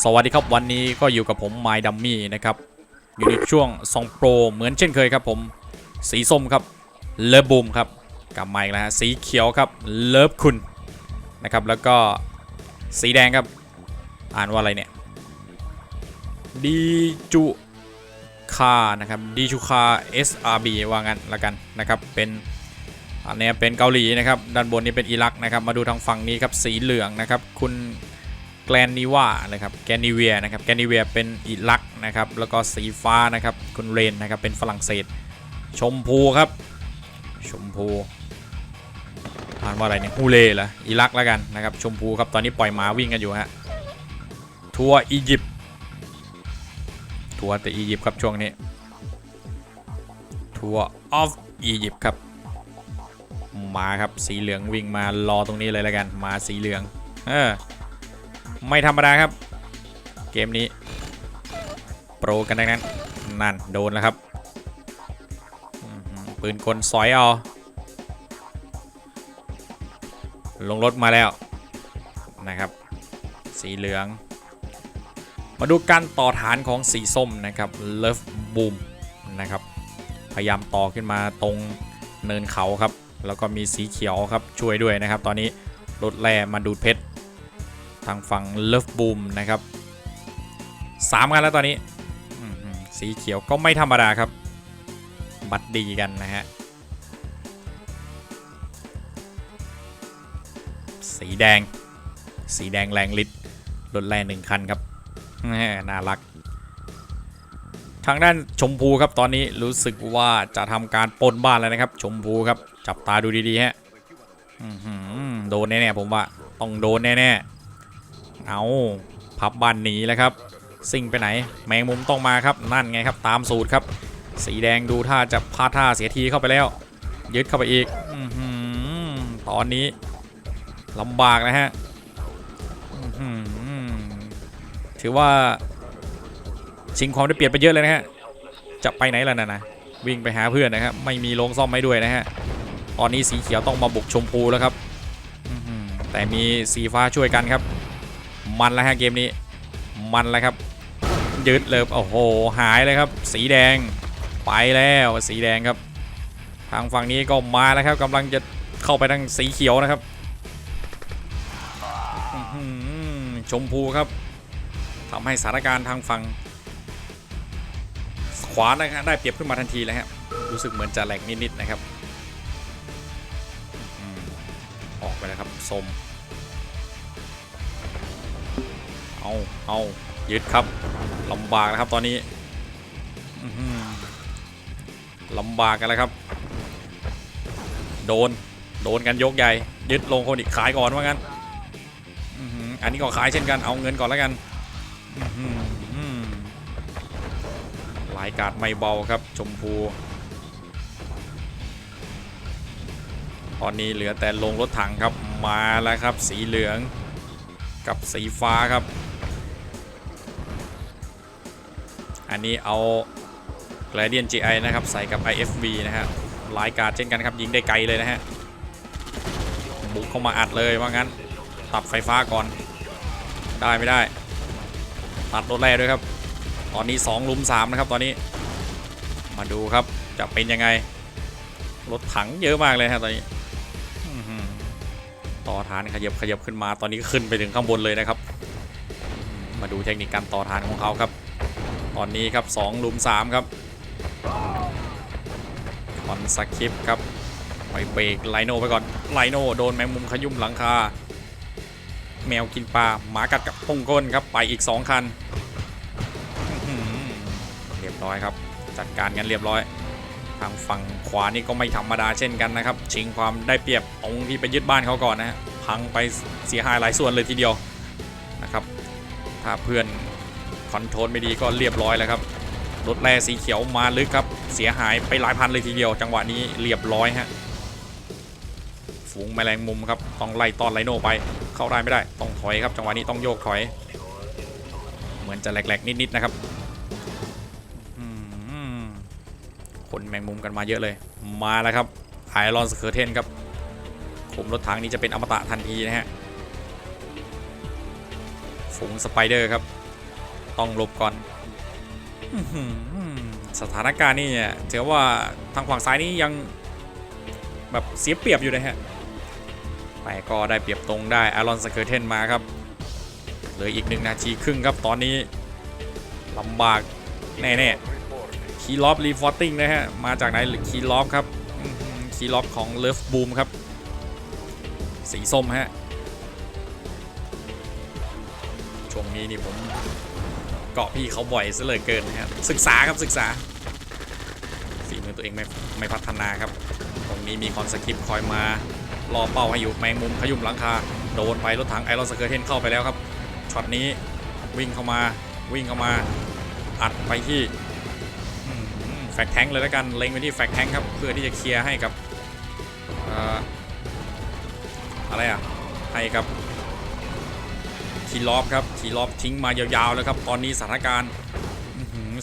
สวัสดีครับวันนี้ก็อยู่กับผมไมดัมมี่นะครับ อยู่ในช่วงซองโปรเหมือนเช่นเคยครับผม สีส้มครับเลิฟบูมครับกลับมาอีกแล้วฮะสีเขียวครับเลิฟคุณนะครับแล้วก็สีแดงครับ อ่านว่าอะไรเนี่ยดีจูคานะครับดีจูคา SRB ว่างั้นละกันนะครับเป็นอันนี้เป็นเกาหลีนะครับด้านบนนี้เป็นอิรักนะครับมาดูทางฝั่งนี้ครับสีเหลืองนะครับคุณ แกลนนิว่านะครับแกนนิเวียนะครับแกนนิเวียเป็นอิรักนะครับแล้วก็สีฟ้านะครับคุณเรนนะครับเป็นฝรั่งเศส ชมพูครับ ชมพูอ่านว่าอะไรเนี่ยฮูเล่เหรออิรักแล้วกันนะครับชมพูครับตอนนี้ปล่อยหมาวิ่งกันอยู่ฮะทัวร์อียิปต์ทัวร์แต่อียิปต์ครับช่วงนี้ทัวร์ออฟอียิปต์ครับมาครับสีเหลืองวิ่งมารอตรงนี้เลยแล้วกันมาสีเหลืองเออ ไม่ธรรมดาครับ เกมนี้ โปรกันดังนั้น นั่น โดนแล้วครับ ปืนกลสอยเอา ลงรถมาแล้วนะครับ สีเหลือง มาดูการต่อฐานของสีส้มนะครับ Love Boom นะครับ พยายามต่อขึ้นมาตรงเนินเขาครับ แล้วก็มีสีเขียวครับช่วยด้วยนะครับ ตอนนี้รถแร่มาดูดเพชร ทางฝั่ง Love Boom นะครับสามกันแล้วตอนนี้สีเขียวก็ไม่ธรรมดาครับ บัดดีกันนะฮะสีแดง สีแดงแรงฤทธิ์รถแรงหนึ่งคันครับน่ารัก ทางด้านชมพูครับตอนนี้รู้สึกว่าจะทำการปนบ้านแล้วนะครับ ชมพูครับจับตาดูดีๆฮะโดนแน่ๆผมว่าต้องโดนแน่ๆ เอาพับบ้านหนีแล้วครับซิ่งไปไหน แมงมุมต้องมาครับนั่นไงครับ ตามสูตรครับ สีแดงดูท่าจะพลาดท่าเสียทีเข้าไปแล้ว ยึดเข้าไปอีกอตอนนี้ลำบากนะฮะถือว่าชิงความได้เปรียบไปเยอะเลยนะฮะจะไปไหนล่ะนะนะวิ่งไปหาเพื่อนนะครับไม่มีโรงซ่อมให้ด้วยนะฮะตอนนี้สีเขียวต้องมาบุกชมพูแล้วครับแต่มีสีฟ้าช่วยกันครับ มันแล้วฮะเกมนี้ มันแล้วครับยึดเลยโอ้โหหายเลยครับ สีแดงไปแล้วสีแดงครับ ทางฝั่งนี้ก็มาแล้วครับกำลังจะเข้าไปทางสีเขียวนะครับชมพูครับทำให้สถานการณ์ทางฝั่งขวานะครได้เปรียบขึ้นมาทันทีเลยครับรู้สึกเหมือนจะแหลกนิดๆนะครับออกไปแล้วครับส้ม เอาเอายึดครับลำบากนะครับตอนนี้ลำบากกันแล้วครับ โดน โดนกันยกใหญ่ ยึดลงคนอีกขายก่อนว่างั้นอันนี้ก็ขายเช่นกัน เอาเงินก่อนแล้วกันหลายกาดไม่เบาครับ ชมพู ตอนนี้เหลือแต่ลงรถถังครับ มาแล้วครับ สีเหลืองกับสีฟ้าครับ อันนี้เอา g r a d i e n t GI นะครับ ใส่กับ IFV นะฮะหลายการเช่นกันครับ ยิงได้ไกลเลยนะฮะ บุกเข้ามาอัดเลยว่างั้น ตัดไฟฟ้าก่อน ได้ไม่ได้ ตัดรถแร่ด้วยครับ ตอนนี้ 2 ลุม 3 นะครับตอนนี้ มาดูครับจะเป็นยังไง รถถังเยอะมากเลยฮะตอนนี้ต่อฐานขยับขยับขึ้นมาตอนนี้ขึ้นไปถึงข้างบนเลยนะครับ มาดูเทคนิคการต่อฐานของเขาครับ ตอนนี้ครับ2ลุม3ครับคอนสคริปครับไปเบรกไลโนไปก่อนไลโนโดนแมงมุมขยุ่มหลังคา แมวกินปลาหมากัดกับพงก้นครับไปอีก 2 คันเรียบร้อยครับ จัดการกันเรียบร้อย ทางฝั่งขวานี่ก็ไม่ธรรมดาเช่นกันนะครับ ชิงความได้เปรียบตรงที่ไปยึดบ้านเขาก่อนนะฮะพังไปเสียหายหลายส่วนเลยทีเดียวนะครับ ถ้าเพื่อน คอนโทรลไม่ดีก็เรียบร้อยแล้วครับรถแร่สีเขียวมาลึกครับ เสียหายไปหลายพันเลยทีเดียว จังหวะนี้เรียบร้อยฮะฝูงแมลงมุมครับต้องไล่ตอนไลโน่ไป เข้าได้ไม่ได้ ต้องถอยครับจังหวะนี้ต้องโยกถอย เหมือนจะแหลกๆนิดๆนะครับคนแมงมุมกันมาเยอะเลย มาแล้วครับไอรอนสเคอร์เทนครับขุมรถถังนี้จะเป็นอมตะทันทีนะฮะฝูงสไปเดอร์ครับ ต้องลบก่อนสถานการณ์นี่เนี่ยถือว่าทางฝั่งซ้ายนี้ยังแบบเสียเปรียบอยู่นะฮะแต่ก็ได้เปรียบตรงได้อารอนสเกอร์เทนมาครับเหลืออีกหนึ่งนาทีครึ่งครับตอนนี้ลำบากแน่ๆคีลอฟรีฟอร์ติ้งนะฮะมาจากไหนหรือคีลอฟครับคีลอฟของเลิฟบูมครับ สีส้มฮะช่วงนี้นี่ผม เกาะพี่เขาบ่อยซะเลือเกินนะครับศึกษาครับศึกษาฝีมือตัวเองไม่ไม่พัฒนาครับ ตรงนี้มีคอนสคริปคอยมารอเป้าให้อยู่แมงมุมขยุ่มหลังคาโดนไปรถถังไอรอนสเกอร์เทนเข้าไปแล้วครับช็อตนี้วิ่งเข้ามาวิ่งเข้ามาอัดไปที่แฟกแทงเลยแล้วกันเล็งไปที่แฟกแทงครับเพื่อที่จะเคลียร์ให้กับอออะไรอะให้กับ คีลอฟครับคีลอฟทิ้งมายาวๆแล้วครับตอนนี้สถานการณ์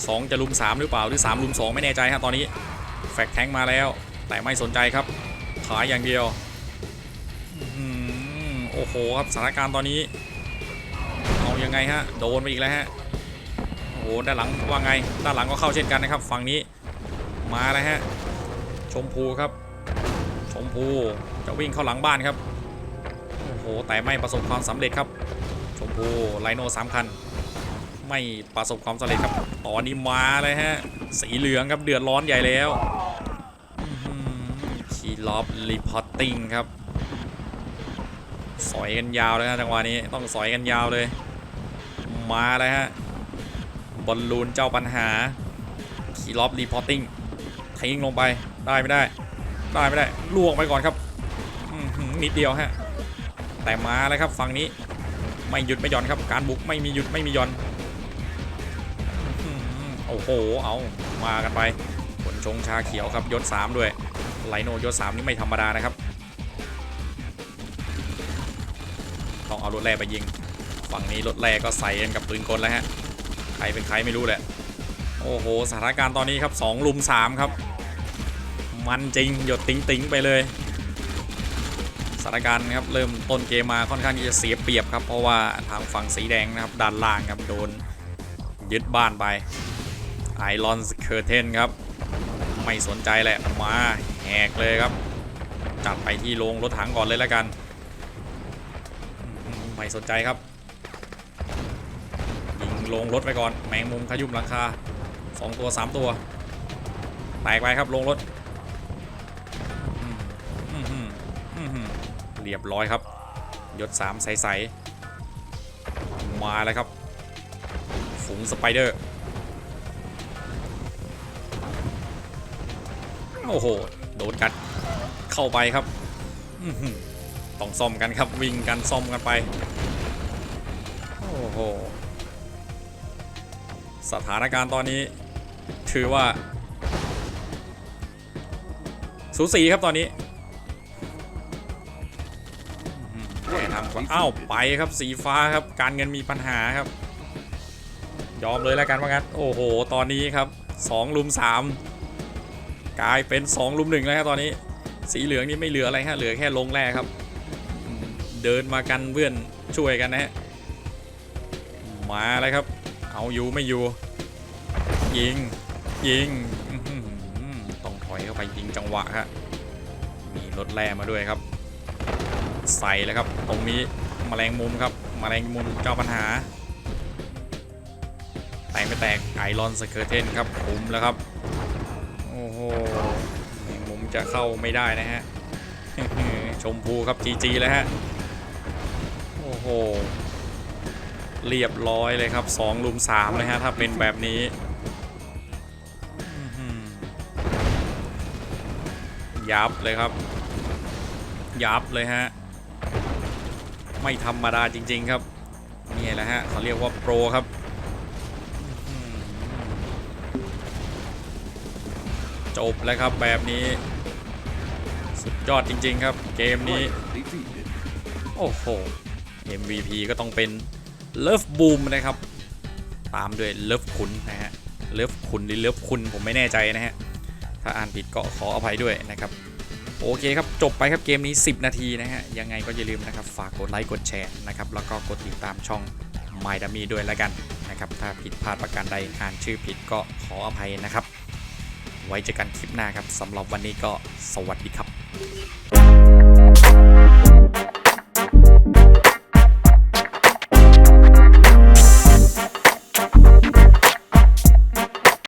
สองจะลุม3หรือเปล่าหรือ3ลุม2ไม่แน่ใจครับตอนนี้แฟกแทงมาแล้ว แต่ไม่สนใจครับขายอย่างเดียวโอ้โหครับสถานการณ์ตอนนี้เอายังไงฮะโดนไปอีกแล้วฮะโอ้โหด้านหลังว่าไงด้านหลังก็เข้าเช่นกันนะครับฝั่งนี้มาแล้วฮะชมพูครับ ชมพูจะวิ่งเข้าหลังบ้านครับโอ้โหแต่ไม่ประสบความสำเร็จครับ ชมพูไลโนสามคัน ไม่ประสบความสำเร็จครับ ตอนนี้มาเลยฮะ สีเหลืองครับเดือดร้อนใหญ่แล้วคีลอฟรีพอร์ติ้งครับ สอยกันยาวเลยฮะจังหวะนี้ต้องสอยกันยาวเลย มาเลยฮะบอลลูนเจ้าปัญหาคีลอฟรีพอร์ติ้งทิ้งลงไปได้ไม่ได้ได้ไม่ได้ล่วงไปก่อนครับอื้อหือนิดเดียวฮะแต่มาเลยครับฝั่งนี้ ไม่หยุดไม่หย่อนครับ การบุกไม่มีหยุดไม่มีหย่อนโอ้โหเอามากันไปผลชงชาเขียวครับยศ3ด้วยไลโนยศ3นี่ไม่ธรรมดานะครับต้องเอารถแร่ไปยิง ฝั่งนี้รถแร่ก็ใส่กันกับปืนกลแล้วฮะใครเป็นใครไม่รู้แหละโอ้โหสถานการณ์ตอนนี้ครับ2ลุม3ครับ มันจริงหยดติ๋งติ๋งไปเลย ถานการณ์นะครับเริ่มต้นเกมมาค่อนข้างที่จะเสียเปรียบครับ เพราะว่าทางฝั่งสีแดงนะครับด้านล่างครับโดนยึดบ้านไปไอรอนเคอร์เทนครับไม่สนใจแหละมาแหกเลยครับ จัดไปที่โรงรถถังก่อนเลยแล้วกัน ไม่สนใจครับยิงลงรถไปก่อนแมงมุมขยุมหลังคาสองตัวสามตัวแตกไปครับลงรถ รียบร้อยครับ ยศ 3 ใสๆมาแล้วครับ ฝูงสไปเดอร์ โอ้โห โดนกัดเข้าไปครับต้องซ่อมกันครับวิ่งกันซ่อมกันไป โอ้โห สถานการณ์ตอนนี้ถือว่า สูสีครับตอนนี้ อนอ้าวไปครับสีฟ้าครับ การเงินมีปัญหาครับ ยอมเลยแล้วกันว่างั้นโอ้โห ตอนนี้ครับ2ลุม3 กลายเป็น2ลุม1แล้วครับตอนนี้ สีเหลืองนี่ไม่เหลืออะไรฮะเหลือแค่ลงแรกครับ เดินมากันเพื่อนช่วยกันนะฮะมาเลยครับ เอาอยู่ไม่อยู่ ยิงยิงต้องถอยเข้าไปยิงจังหวะฮะมีรถแร่มาด้วยครับ ใส่เลยครับ ตรงนี้มแมลงมุมครับมแมลงมุมเจ้าปัญหา แตกไม่แตกไอรอนสเกอร์เทนครับคุมแล้วครับ โอ้โหแมงมุมจะเข้าไม่ได้นะฮะ ชมพูครับจีจีแล้วฮะ โอ้โห เรียบร้อยเลยครับ2ลุม3เลยฮะ ถ้าเป็นแบบนี้ยับเลยครับ ยับเลยฮะ ไม่ธรรมดาจริง ๆ ครับนี่แหละฮะเขาเรียกว่าโปรครับจบแล้วครับแบบนี้ สุดยอดจริง ๆ ครับ เกมนี้ โอ้โห MVP ก็ต้องเป็นเลิฟบูมนะครับ ตามด้วยเลิฟคุณนะฮะเลิฟคุณหรือเลิฟคุณผมไม่แน่ใจนะฮะ ถ้าอ่านผิดก็ขออภัยด้วยนะครับ โอเคครับ จบไปครับเกมนี้ 10 นาทีนะฮะ ยังไงก็อย่าลืมนะครับ ฝากกดไลค์กดแชร์นะครับ แล้วก็กดติดตามช่อง My d u m m y ด้วยแล้วกันนะครับ ถ้าผิดพลาดประการใดอ่านชื่อผิดก็ขออภัยนะครับ ไว้เจอกันคลิปหน้าครับสำหรับวันนี้ก็สวัสดีครับ